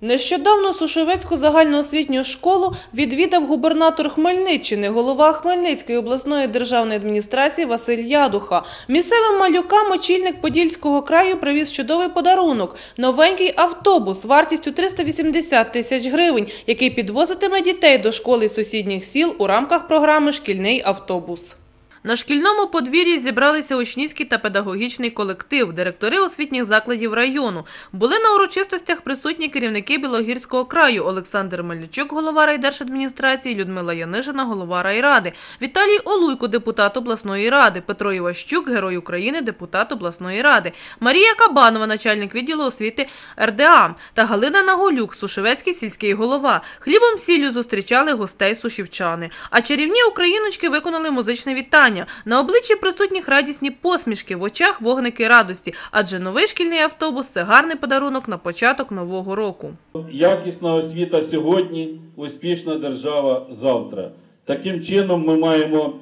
Нещодавно Сушовецьку загальноосвітню школу відвідав губернатор Хмельниччини, голова Хмельницької обласної державної адміністрації Василь Ядуха. Місцевим малюкам очільник Подільського краю привіз чудовий подарунок – новенький автобус вартістю 380 тисяч гривень, який підвозитиме дітей до школи сусідніх сіл у рамках програми «Шкільний автобус». На шкільному подвір'ї зібралися учнівський та педагогічний колектив, директори освітніх закладів району. Були на урочистостях присутні керівники Білогірського краю Олександр Мельничук, голова райдержадміністрації, Людмила Янишина, голова райради, Віталій Олуйко, депутат обласної ради, Петро Іващук, герой України, депутат обласної ради, Марія Кабанова, начальник відділу освіти РДА та Галина Наголюк, Сушевецький сільський голова. Хлібом сіллю зустрічали гостей сушівчани. А чарівні україночки виконали музичне вітання. На обличчі присутніх радісні посмішки, в очах вогники радості, адже новий шкільний автобус – це гарний подарунок на початок нового року. Якісна освіта сьогодні, успішна держава завтра. Таким чином ми маємо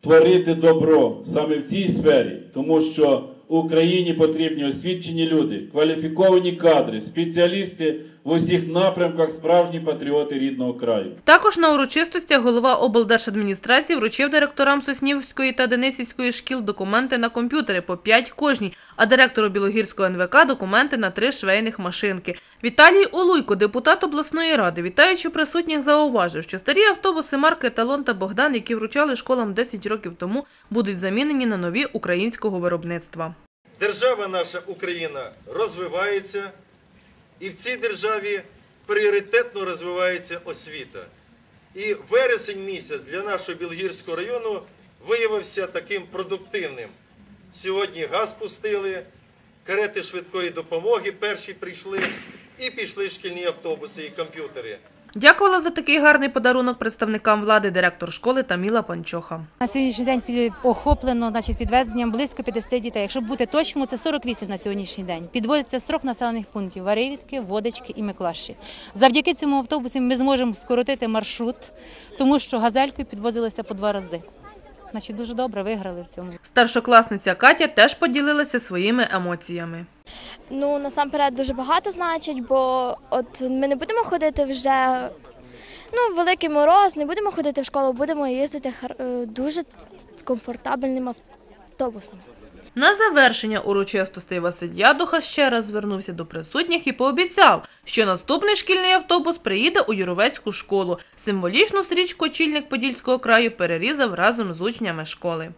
творити добро саме в цій сфері, тому що Україні потрібні освічені люди, кваліфіковані кадри, спеціалісти в усіх напрямках, справжні патріоти рідного краю. Також на урочистостях голова облдержадміністрації вручив директорам Соснівської та Денисівської шкіл документи на комп'ютери по 5 кожній, а директору Білогірського НВК документи на 3 швейних машинки. Віталій Олуйко, депутат обласної ради, вітаючи присутніх, зауважив, що старі автобуси марки Талон та Богдан, які вручали школам 10 років тому, будуть замінені на нові українського виробництва. Держава наша Україна розвивається, і в цій державі пріоритетно розвивається освіта. І вересень місяць для нашого Білгірського району виявився таким продуктивним. Сьогодні газ пустили, карети швидкої допомоги перші прийшли, і пішли шкільні автобуси і комп'ютери. Дякувала за такий гарний подарунок представникам влади директор школи Таміла Панчоха. На сьогоднішній день охоплено значить, підвезенням близько 50 дітей. Якщо бути точним, це 48 на сьогоднішній день. Підвозиться строк населених пунктів – Варивідки, Водички і Миклаші. Завдяки цьому автобусу ми зможемо скоротити маршрут, тому що газелькою підвозилися по два рази. Значить, дуже добре виграли в цьому. Старшокласниця Катя теж поділилася своїми емоціями. Ну, насамперед дуже багато значить, бо от ми не будемо ходити вже ну, великий мороз, не будемо ходити в школу, будемо їздити е, дуже комфортабельним автобусом. На завершення урочистостей Василь Ядуха ще раз звернувся до присутніх і пообіцяв, що наступний шкільний автобус приїде у Юровецьку школу. Символічну стрічку очільник Подільського краю перерізав разом з учнями школи.